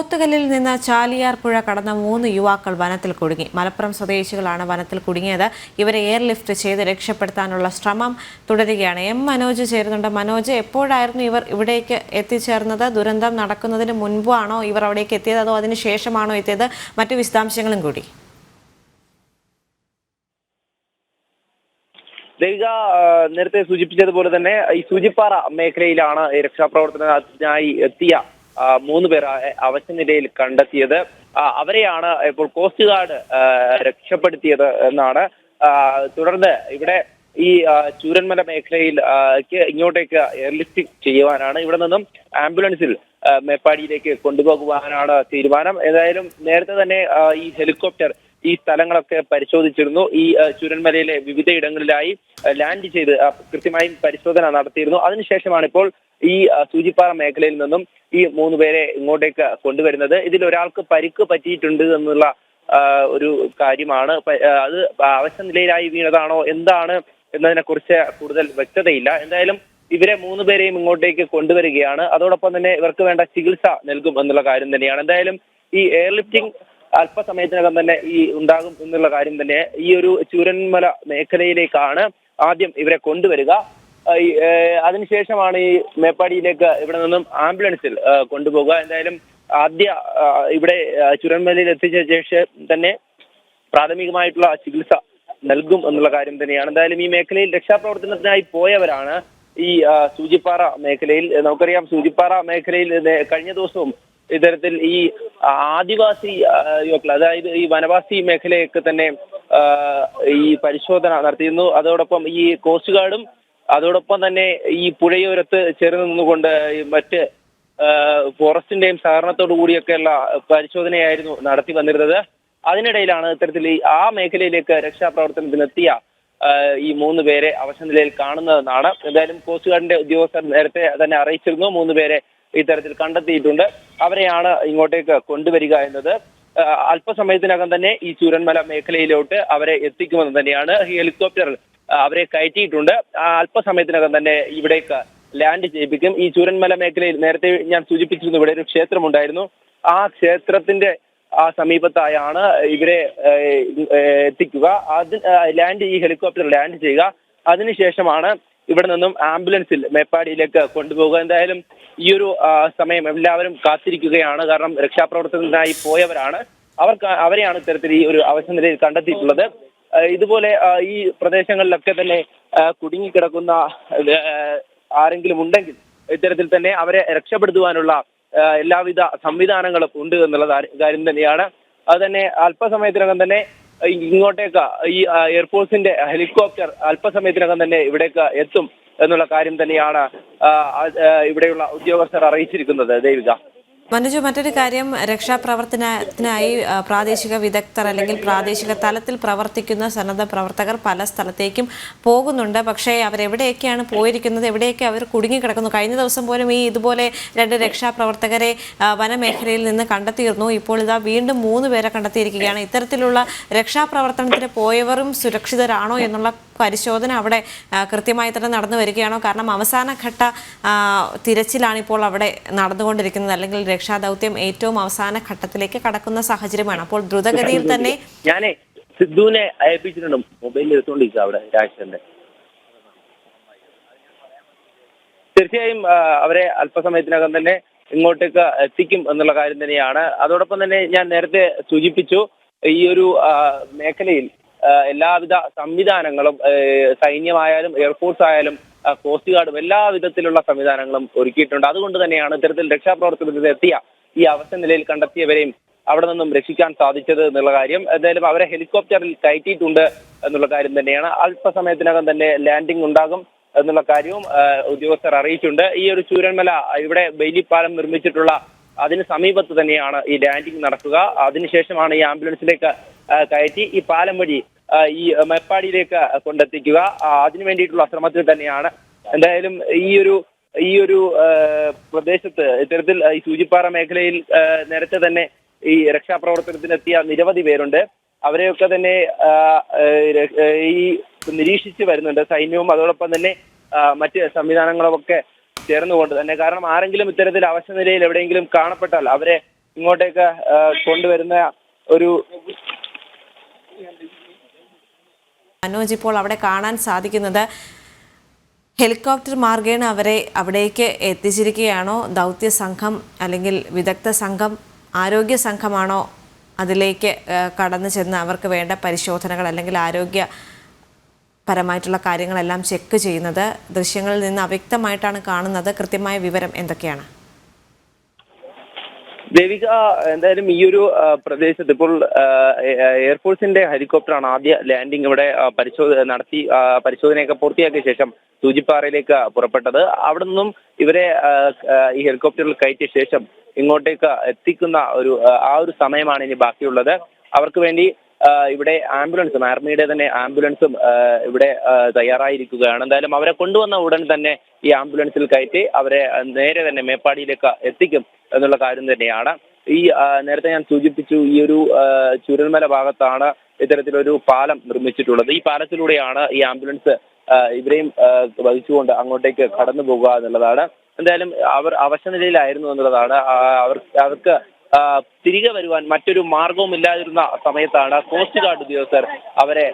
പോത്തുകല്ലിൽ നിന്ന് ചാലിയാർ പുഴ കടന്ന മൂന്ന് യുവാക്കൾ വനത്തിൽ കുടുങ്ങി. മലപ്പുറം സ്വദേശികളാണ് വനത്തിൽ കുടുങ്ങിയത്. ഇവരെ എയർലിഫ്റ്റ് ചെയ്ത് രക്ഷപ്പെടുത്താനുള്ള ശ്രമം തുടരുകയാണ്. എം മനോജ് ചേരുന്നുണ്ട്. മനോജ് എപ്പോഴായിരുന്നു ഇവർ ഇവിടേക്ക് എത്തിച്ചേർന്നത്? ദുരന്തം നടക്കുന്നതിന് മുൻപാണോ ഇവർ അവിടേക്ക് എത്തിയത്? അതോ അതിന് ശേഷമാണോ എത്തിയത്? മറ്റു വിശദാംശങ്ങളും കൂടി. ദേവിക നേരത്തെ സൂചിപ്പിച്ചതുപോലെ തന്നെ ഈ സൂചിപ്പാറ മേഖലയിലാണ് രക്ഷാപ്രവർത്തനത്തിനായി എത്തിയ മൂന്ന് പേർ ആ, അവശ നിലയിൽ കണ്ടെത്തിയത്. അവരെയാണ് ഇപ്പോൾ കോസ്റ്റ് ഗാർഡ് രക്ഷപ്പെടുത്തിയത് എന്നാണ്. തുടർന്ന് ഇവിടെ ഈ ചൂരന്മല മേഖലയിൽ ഇങ്ങോട്ടേക്ക് എയർലിഫ്റ്റ് ചെയ്യുവാനാണ്. ഇവിടെ നിന്നും ആംബുലൻസിൽ മേപ്പാടിയിലേക്ക് കൊണ്ടുപോകുവാനാണ് തീരുമാനം. ഏതായാലും നേരത്തെ തന്നെ ഈ ഹെലികോപ്റ്റർ ഈ സ്ഥലങ്ങളൊക്കെ പരിശോധിച്ചിരുന്നു. ഈ ചുരന്മലയിലെ വിവിധ ഇടങ്ങളിലായി ലാൻഡ് ചെയ്ത് കൃത്യമായും പരിശോധന നടത്തിയിരുന്നു. അതിനുശേഷമാണ് ഇപ്പോൾ ഈ സൂചിപ്പാറ മേഖലയിൽ നിന്നും ഈ മൂന്ന് പേരെ ഇങ്ങോട്ടേക്ക് കൊണ്ടുവരുന്നത്. ഇതിൽ ഒരാൾക്ക് പരിക്ക് പറ്റിയിട്ടുണ്ട് എന്നുള്ള ഒരു കാര്യമാണ്. അത് അവശ നിലയിലായി വീണതാണോ എന്താണ് എന്നതിനെ കുറിച്ച് കൂടുതൽ വ്യക്തതയില്ല. എന്തായാലും ഇവരെ മൂന്ന് പേരെയും ഇങ്ങോട്ടേക്ക് കൊണ്ടുവരികയാണ്. അതോടൊപ്പം തന്നെ ഇവർക്ക് വേണ്ട ചികിത്സ നൽകും എന്നുള്ള കാര്യം തന്നെയാണ്. എന്തായാലും ഈ എയർലിഫ്റ്റിംഗ് അല്പസമയത്തിനകം തന്നെ ഈ ഉണ്ടാകും എന്നുള്ള കാര്യം തന്നെ ഈ ഒരു ചൂരന്മല മേഖലയിലേക്കാണ് ആദ്യം ഇവരെ കൊണ്ടുവരിക. അതിനുശേഷമാണ് ഈ മേപ്പാടിയിലേക്ക് ഇവിടെ നിന്നും ആംബുലൻസിൽ കൊണ്ടുപോകുക. എന്തായാലും ആദ്യ ഇവിടെ ചുരന്മലയിൽ എത്തിച്ച ശേഷം തന്നെ പ്രാഥമികമായിട്ടുള്ള ചികിത്സ നൽകും എന്നുള്ള കാര്യം തന്നെയാണ്. എന്തായാലും ഈ മേഖലയിൽ രക്ഷാപ്രവർത്തനത്തിനായി പോയവരാണ് ഈ സൂചിപ്പാറ മേഖലയിൽ. നമുക്കറിയാം സൂചിപ്പാറ മേഖലയിൽ കഴിഞ്ഞ ദിവസവും ഇത്തരത്തിൽ ഈ ആദിവാസി യുവാക്കൾ അതായത് ഈ വനവാസി മേഖലയൊക്കെ തന്നെ ഈ പരിശോധന നടത്തിയിരുന്നു. അതോടൊപ്പം ഈ കോസ്റ്റ് ഗാർഡും അതോടൊപ്പം തന്നെ ഈ പുഴയോരത്ത് ചേർന്ന് നിന്നുകൊണ്ട് മറ്റ് ഫോറസ്റ്റിന്റെയും സഹകരണത്തോടു കൂടിയൊക്കെയുള്ള പരിശോധനയായിരുന്നു നടത്തി വന്നിരുന്നത്. അതിനിടയിലാണ് ഇത്തരത്തിൽ ഈ ആ മേഖലയിലേക്ക് രക്ഷാപ്രവർത്തനത്തിനെത്തിയ ഈ മൂന്ന് പേരെ അവശ നിലയിൽ കാണുന്നതെന്നാണ്. എന്തായാലും കോസ്റ്റ് ഗാർഡിന്റെ ഉദ്യോഗസ്ഥർ നേരത്തെ തന്നെ അറിയിച്ചിരുന്നു. മൂന്ന് പേരെ ഇത്തരത്തിൽ കണ്ടെത്തിയിട്ടുണ്ട്. അവരെയാണ് ഇങ്ങോട്ടേക്ക് കൊണ്ടുവരിക എന്നത്. അല്പസമയത്തിനകം തന്നെ ഈ ചൂരന്മല മേഖലയിലോട്ട് അവരെ എത്തിക്കുമെന്ന് തന്നെയാണ് ഹെലികോപ്റ്ററിൽ അവരെ കയറ്റിയിട്ടുണ്ട്. അല്പസമയത്തിനകം തന്നെ ഇവിടേക്ക് ലാൻഡ് ചെയ്യിപ്പിക്കും. ഈ ചൂരന്മല മേഖലയിൽ നേരത്തെ ഞാൻ സൂചിപ്പിച്ചിരുന്നു ഇവിടെ ഒരു ക്ഷേത്രമുണ്ടായിരുന്നു. ആ ക്ഷേത്രത്തിന്റെ ആ സമീപത്തായാണ് ഇവരെ എത്തിക്കുക. അത് ലാൻഡ് ഈ ഹെലികോപ്റ്റർ ലാൻഡ് ചെയ്യുക. അതിനുശേഷമാണ് ഇവിടെ നിന്നും ആംബുലൻസിൽ മേപ്പാടിയിലേക്ക് കൊണ്ടുപോകുക എന്തായാലും ഈ ഒരു സമയം എല്ലാവരും കാത്തിരിക്കുകയാണ്. കാരണം രക്ഷാപ്രവർത്തനത്തിനായി പോയവരാണ്. അവർക്ക് അവരെയാണ് ഇത്തരത്തിൽ ഈ ഒരു അവശ്യ നിലയിൽ കണ്ടെത്തിയിട്ടുള്ളത്. ഇതുപോലെ ഈ പ്രദേശങ്ങളിലൊക്കെ തന്നെ കുടുങ്ങിക്കിടക്കുന്ന ആരെങ്കിലും ഉണ്ടെങ്കിൽ ഇത്തരത്തിൽ തന്നെ അവരെ രക്ഷപ്പെടുത്തുവാനുള്ള എല്ലാവിധ സംവിധാനങ്ങളും ഉണ്ട് എന്നുള്ള കാര്യം- തന്നെയാണ്. അത് തന്നെ അല്പസമയത്തിനകം തന്നെ ഇങ്ങോട്ടേക്ക് ഈ എയർഫോഴ്സിന്റെ ഹെലികോപ്റ്റർ അല്പസമയത്തിനകം തന്നെ ഇവിടേക്ക് എത്തും എന്നുള്ള കാര്യം തന്നെയാണ് ഇവിടെയുള്ള ഉദ്യോഗസ്ഥർ അറിയിച്ചിരിക്കുന്നത്. ദേവിക. മനോജ് മറ്റൊരു കാര്യം രക്ഷാപ്രവർത്തനത്തിനായി പ്രാദേശിക വിദഗ്ധർ അല്ലെങ്കിൽ പ്രാദേശിക തലത്തിൽ പ്രവർത്തിക്കുന്ന സന്നദ്ധ പ്രവർത്തകർ പല സ്ഥലത്തേക്കും പോകുന്നുണ്ട്. പക്ഷേ അവരെവിടെയൊക്കെയാണ് പോയിരിക്കുന്നത്? എവിടെയൊക്കെ അവർ കുടുങ്ങിക്കിടക്കുന്നു? കഴിഞ്ഞ ദിവസം പോലും ഈ ഇതുപോലെ രണ്ട് രക്ഷാപ്രവർത്തകരെ വനമേഖലയിൽ നിന്ന് കണ്ടെത്തിയിരുന്നു. ഇപ്പോൾ ഇതാ വീണ്ടും മൂന്ന് പേരെ കണ്ടെത്തിയിരിക്കുകയാണ്. ഇത്തരത്തിലുള്ള രക്ഷാപ്രവർത്തനത്തിന് പോയവരും സുരക്ഷിതരാണോ എന്നുള്ള പരിശോധന അവിടെ കൃത്യമായി തന്നെ നടന്നു വരികയാണോ? കാരണം അവസാനഘട്ട തിരച്ചിലാണിപ്പോൾ തിരച്ചിലാണ് ഇപ്പോൾ അവിടെ നടന്നുകൊണ്ടിരിക്കുന്നത്. അല്ലെങ്കിൽ രക്ഷാദൗത്യം ഏറ്റവും അവസാന ഘട്ടത്തിലേക്ക് കടക്കുന്ന സാഹചര്യമാണ്. അപ്പോൾ ദ്രുതഗതിയിൽ തന്നെ ഞാനേ സിദ്ധുവിനെ അയപ്പിച്ചിട്ടുണ്ട്. മൊബൈലിൽ എടുത്തോണ്ടിരിക്കുക അവിടെ രാജേന്ദ്രന്റെ തീർച്ചയായും അവരെ അല്പസമയത്തിനകം തന്നെ ഇങ്ങോട്ടേക്ക് എത്തിക്കും എന്നുള്ള കാര്യം തന്നെയാണ്. അതോടൊപ്പം തന്നെ ഞാൻ നേരത്തെ സൂചിപ്പിച്ചു ഈ ഒരു മേഖലയിൽ എല്ലാവിധ സംവിധാനങ്ങളും സൈന്യമായാലും എയർഫോഴ്സ് ആയാലും കോസ്റ്റ് ഗാർഡും എല്ലാ വിധത്തിലുള്ള സംവിധാനങ്ങളും ഒരുക്കിയിട്ടുണ്ട്. അതുകൊണ്ട് തന്നെയാണ് ഇത്തരത്തിൽ രക്ഷാപ്രവർത്തനത്തിൽ എത്തിയ ഈ അവസ്ഥ നിലയിൽ കണ്ടെത്തിയവരെയും അവിടെ നിന്നും രക്ഷിക്കാൻ സാധിച്ചത് എന്നുള്ള കാര്യം. എന്തായാലും അവരെ ഹെലികോപ്റ്ററിൽ കയറ്റിയിട്ടുണ്ട് എന്നുള്ള കാര്യം തന്നെയാണ്. അല്പസമയത്തിനകം തന്നെ ലാൻഡിംഗ് ഉണ്ടാകും എന്നുള്ള കാര്യവും ഉദ്യോഗസ്ഥർ അറിയിച്ചിട്ടുണ്ട്. ഈ ഒരു ചൂരന്മല ഇവിടെ ബെയിലിപ്പാലം നിർമ്മിച്ചിട്ടുള്ള അതിന് സമീപത്ത് തന്നെയാണ് ഈ ലാൻഡിംഗ് നടക്കുക. അതിനുശേഷമാണ് ഈ ആംബുലൻസിലേക്ക് കയറ്റി ഈ പാലം വഴി ഈ മേപ്പാടിയിലേക്ക് കൊണ്ടെത്തിക്കുക. അതിനു വേണ്ടിയിട്ടുള്ള ശ്രമത്തിൽ തന്നെയാണ്. എന്തായാലും ഈ ഒരു ഈ ഒരു പ്രദേശത്ത് ഇത്തരത്തിൽ ഈ സൂചിപ്പാറ മേഖലയിൽ നേരത്തെ തന്നെ ഈ രക്ഷാപ്രവർത്തനത്തിനെത്തിയ നിരവധി പേരുണ്ട്. അവരെയൊക്കെ തന്നെ ഈ നിരീക്ഷിച്ച് വരുന്നുണ്ട്. സൈന്യവും അതോടൊപ്പം തന്നെ മറ്റ് മറ്റ് സംവിധാനങ്ങളുമൊക്കെ ചേർന്നുകൊണ്ട് തന്നെ. കാരണം ആരെങ്കിലും ഇത്തരത്തിൽ അവശ നിലയിൽ എവിടെയെങ്കിലും കാണപ്പെട്ടാൽ അവരെ ഇങ്ങോട്ടേക്ക് കൊണ്ടുവരുന്ന ഒരു മനോജ് ഇപ്പോൾ അവിടെ കാണാൻ സാധിക്കുന്നത് ഹെലികോപ്റ്റർ മാർഗേണ അവരെ അവിടേക്ക് എത്തിച്ചിരിക്കുകയാണോ? ദൗത്യ സംഘം അല്ലെങ്കിൽ വിദഗ്ധ സംഘം ആരോഗ്യ സംഘമാണോ അതിലേക്ക് കടന്നു ചെന്ന് അവർക്ക് വേണ്ട പരിശോധനകൾ അല്ലെങ്കിൽ ആരോഗ്യ പരമായിട്ടുള്ള കാര്യങ്ങളെല്ലാം ചെക്ക് ചെയ്യുന്നത്. ദൃശ്യങ്ങളിൽ നിന്ന് അവ്യക്തമായിട്ടാണ് കാണുന്നത്. കൃത്യമായ വിവരം എന്തൊക്കെയാണ്? ദേവിക എന്തായാലും ഈ ഒരു പ്രദേശത്ത് ഇപ്പോൾ എയർഫോഴ്സിന്റെ ഹെലികോപ്റ്ററാണ് ആദ്യ ലാൻഡിംഗ് ഇവിടെ പരിശോധന നടത്തി പരിശോധനയൊക്കെ പൂർത്തിയാക്കിയ ശേഷം സൂചിപ്പാറയിലേക്ക് പുറപ്പെട്ടത്. അവിടെ നിന്നും ഇവരെ ഈ ഹെലികോപ്റ്ററിൽ കയറ്റിയ ശേഷം ഇങ്ങോട്ടേക്ക് എത്തിക്കുന്ന ഒരു ആ, ഒരു സമയമാണ് ഇനി ബാക്കിയുള്ളത്. അവർക്ക് വേണ്ടി ഇവിടെ ആംബുലൻസും ആർമിയുടെ തന്നെ ആംബുലൻസും ഇവിടെ തയ്യാറായിരിക്കുകയാണ്. എന്തായാലും അവരെ കൊണ്ടുവന്ന ഉടൻ തന്നെ ഈ ആംബുലൻസിൽ കയറ്റി അവരെ നേരെ തന്നെ മേപ്പാടിയിലേക്ക് എത്തിക്കും എന്നുള്ള കാര്യം തന്നെയാണ്. ഈ നേരത്തെ ഞാൻ സൂചിപ്പിച്ചു ഈ ഒരു ചുരൽമല ഭാഗത്താണ് ഇത്തരത്തിലൊരു പാലം നിർമ്മിച്ചിട്ടുള്ളത്. ഈ പാലത്തിലൂടെയാണ് ഈ ആംബുലൻസ് ഇവരെയും വഹിച്ചുകൊണ്ട് അങ്ങോട്ടേക്ക് കടന്നു പോകുക എന്നുള്ളതാണ്. എന്തായാലും അവർ അവശനിലയിലായിരുന്നു എന്നുള്ളതാണ്. അവർ അവർക്ക് തിരികെ വരുവാൻ മറ്റൊരു മാർഗവും ഇല്ലാതിരുന്ന സമയത്താണ് കോസ്റ്റ് ഗാർഡ് ഉദ്യോഗസ്ഥർ അവരെ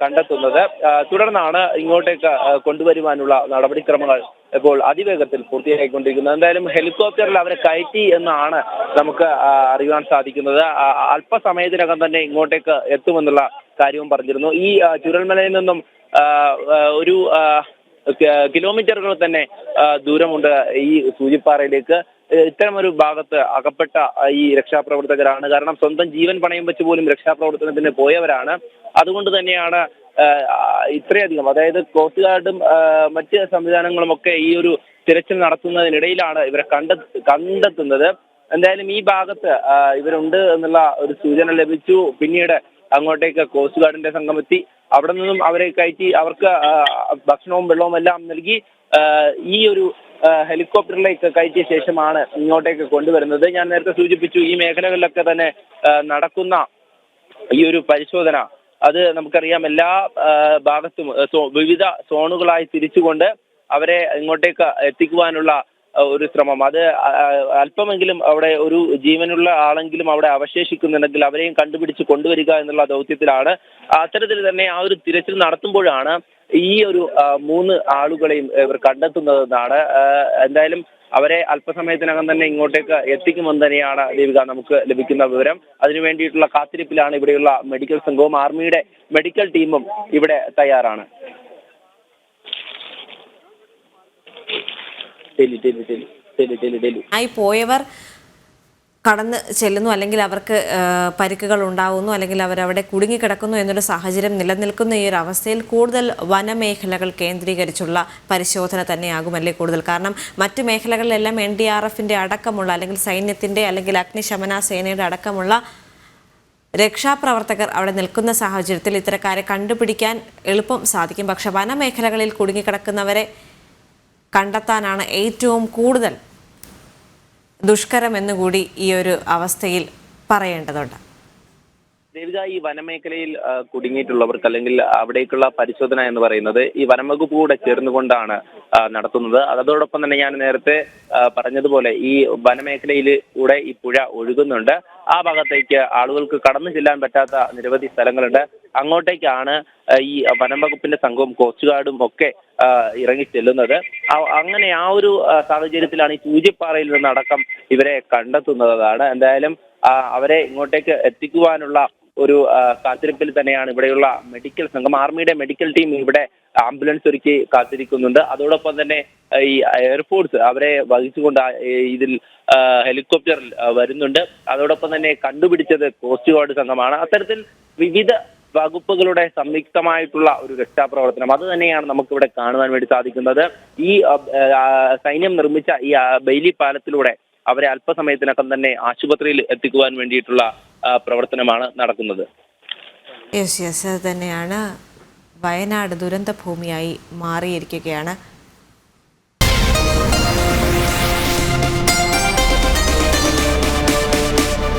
കണ്ടെത്തുന്നത്. തുടർന്നാണ് ഇങ്ങോട്ടേക്ക് കൊണ്ടുവരുവാനുള്ള നടപടിക്രമങ്ങൾ ഇപ്പോൾ അതിവേഗത്തിൽ പൂർത്തിയായിക്കൊണ്ടിരിക്കുന്നത്. എന്തായാലും ഹെലികോപ്റ്ററിൽ അവരെ കയറ്റി എന്നാണ് നമുക്ക് അറിയുവാൻ സാധിക്കുന്നത്. അല്പസമയത്തിനകം തന്നെ ഇങ്ങോട്ടേക്ക് എത്തുമെന്നുള്ള കാര്യവും പറഞ്ഞിരുന്നു. ഈ ചുരൽമലയിൽ നിന്നും ഒരു കിലോമീറ്ററുകൾ തന്നെ ദൂരമുണ്ട് ഈ സൂചിപ്പാറയിലേക്ക്. ഇത്തരമൊരു ഭാഗത്ത് അകപ്പെട്ട ഈ രക്ഷാപ്രവർത്തകരാണ്. കാരണം സ്വന്തം ജീവൻ പണയം വെച്ച് പോലും രക്ഷാപ്രവർത്തനത്തിന് പോയവരാണ്. അതുകൊണ്ട് തന്നെയാണ് ഇത്രയധികം. അതായത് കോസ്റ്റ് ഗാർഡും മറ്റ് സംവിധാനങ്ങളും ഒക്കെ ഈ ഒരു തിരച്ചിൽ നടത്തുന്നതിനിടയിലാണ് ഇവരെ കണ്ട കണ്ടെത്തുന്നത്. എന്തായാലും ഈ ഭാഗത്ത് ഇവരുണ്ട് എന്നുള്ള ഒരു സൂചന ലഭിച്ചു. പിന്നീട് അങ്ങോട്ടേക്ക് കോസ്റ്റ് ഗാർഡിന്റെ സംഘം എത്തി അവിടെ നിന്നും അവരെ കയറ്റി അവർക്ക് ഭക്ഷണവും വെള്ളവും എല്ലാം നൽകി ഈ ഒരു ഹെലികോപ്റ്ററിലേക്ക് കയറ്റിയ ശേഷമാണ് ഇങ്ങോട്ടേക്ക് കൊണ്ടുവരുന്നത്. ഞാൻ നേരത്തെ സൂചിപ്പിച്ചു ഈ മേഖലകളിലൊക്കെ തന്നെ നടക്കുന്ന ഈ ഒരു പരിശോധന അത് നമുക്കറിയാം എല്ലാ ഭാഗത്തും വിവിധ സോണുകളായി തിരിച്ചുകൊണ്ട് അവരെ ഇങ്ങോട്ടേക്ക് എത്തിക്കുവാനുള്ള ഒരു ശ്രമം. അത് അല്പമെങ്കിലും അവിടെ ഒരു ജീവനുള്ള ആളെങ്കിലും അവിടെ അവശേഷിക്കുന്നുണ്ടെങ്കിൽ അവരെയും കണ്ടുപിടിച്ച് കൊണ്ടുവരിക എന്നുള്ള ദൗത്യത്തിലാണ്. അത്തരത്തിൽ തന്നെ ആ ഒരു തിരച്ചിൽ നടത്തുമ്പോഴാണ് ഈ ഒരു മൂന്ന് ആളുകളെയും ഇവർ കണ്ടെത്തുന്നതെന്നാണ് എന്തായാലും അവരെ അല്പസമയത്തിനകം തന്നെ ഇങ്ങോട്ടേക്ക് എത്തിക്കുമെന്ന് തന്നെയാണ് ദീപിക നമുക്ക് ലഭിക്കുന്ന വിവരം. അതിനു വേണ്ടിയിട്ടുള്ള കാത്തിരിപ്പിലാണ് ഇവിടെയുള്ള മെഡിക്കൽ സംഘവും ആർമിയുടെ മെഡിക്കൽ ടീമും ഇവിടെ തയ്യാറാണ്. ആയി പോയവർ കടന്ന് ചെല്ലുന്നു അല്ലെങ്കിൽ അവർക്ക് പരിക്കുകൾ ഉണ്ടാവുന്നു അല്ലെങ്കിൽ അവരവിടെ കുടുങ്ങിക്കിടക്കുന്നു എന്നൊരു സാഹചര്യം നിലനിൽക്കുന്ന ഈ ഒരു അവസ്ഥയിൽ കൂടുതൽ വനമേഖലകൾ കേന്ദ്രീകരിച്ചുള്ള പരിശോധന തന്നെയാകുമല്ലേ കൂടുതൽ? കാരണം മറ്റു മേഖലകളിലെല്ലാം എൻ ഡി ആർ എഫിന്റെ അടക്കമുള്ള അല്ലെങ്കിൽ സൈന്യത്തിന്റെ അല്ലെങ്കിൽ അഗ്നിശമന സേനയുടെ അടക്കമുള്ള രക്ഷാപ്രവർത്തകർ അവിടെ നിൽക്കുന്ന സാഹചര്യത്തിൽ ഇത്തരക്കാരെ കണ്ടുപിടിക്കാൻ എളുപ്പം സാധിക്കും. പക്ഷേ വനമേഖലകളിൽ കുടുങ്ങിക്കിടക്കുന്നവരെ കണ്ടെത്താനാണ് ഏറ്റവും കൂടുതൽ ദുഷ്കരമെന്നുകൂടി ഈ ഒരു അവസ്ഥയിൽ പറയേണ്ടതുണ്ട്. ദേവിക ഈ വനമേഖലയിൽ കുടുങ്ങിയിട്ടുള്ളവർക്ക് അല്ലെങ്കിൽ അവിടേക്കുള്ള പരിശോധന എന്ന് പറയുന്നത് ഈ വനംവകുപ്പ് കൂടെ ചേർന്നുകൊണ്ടാണ് നടത്തുന്നത്. അതോടൊപ്പം തന്നെ ഞാൻ നേരത്തെ പറഞ്ഞതുപോലെ ഈ വനമേഖലയിൽ കൂടെ ഈ പുഴ ഒഴുകുന്നുണ്ട്. ആ ഭാഗത്തേക്ക് ആളുകൾക്ക് കടന്നു ചെല്ലാൻ പറ്റാത്ത നിരവധി സ്ഥലങ്ങളുണ്ട്. അങ്ങോട്ടേക്കാണ് ഈ വനം വകുപ്പിന്റെ സംഘവും കോസ്റ്റ് ഗാർഡും ഒക്കെ ഇറങ്ങി ചെല്ലുന്നത്. അങ്ങനെ ആ ഒരു സാഹചര്യത്തിലാണ് ഈ സൂചിപ്പാറയിൽ നിന്നടക്കം ഇവരെ കണ്ടെത്തുന്നതാണ്. എന്തായാലും അവരെ ഇങ്ങോട്ടേക്ക് എത്തിക്കുവാനുള്ള ഒരു കാത്തിരിപ്പിൽ തന്നെയാണ് ഇവിടെയുള്ള മെഡിക്കൽ സംഘം. ആർമിയുടെ മെഡിക്കൽ ടീം ഇവിടെ ആംബുലൻസ് ഒരുക്കി കാത്തിരിക്കുന്നുണ്ട്. അതോടൊപ്പം തന്നെ ഈ എയർഫോഴ്സ് അവരെ വഹിച്ചുകൊണ്ട് ഇതിൽ ഹെലികോപ്റ്ററിൽ വരുന്നുണ്ട്. അതോടൊപ്പം തന്നെ കണ്ടുപിടിച്ചത് കോസ്റ്റ് ഗാർഡ് സംഘമാണ്. അത്തരത്തിൽ വിവിധ വകുപ്പുകളുടെ സംയുക്തമായിട്ടുള്ള ഒരു രക്ഷാപ്രവർത്തനം. അത് തന്നെയാണ് നമുക്കിവിടെ കാണുവാൻ വേണ്ടി സാധിക്കുന്നത്. ഈ സൈന്യം നിർമ്മിച്ച ഈ ബെയിലി പാലത്തിലൂടെ അവരെ അല്പസമയത്തിനകം തന്നെ ആശുപത്രിയിൽ എത്തിക്കുവാൻ വേണ്ടിയിട്ടുള്ള പ്രവർത്തനമാണ് നടക്കുന്നത്. Yes yes. തന്നെയാണ്. വയനാട് ദുരന്ത ഭൂമിയായി മാറിയിരിക്കുകയാണ്.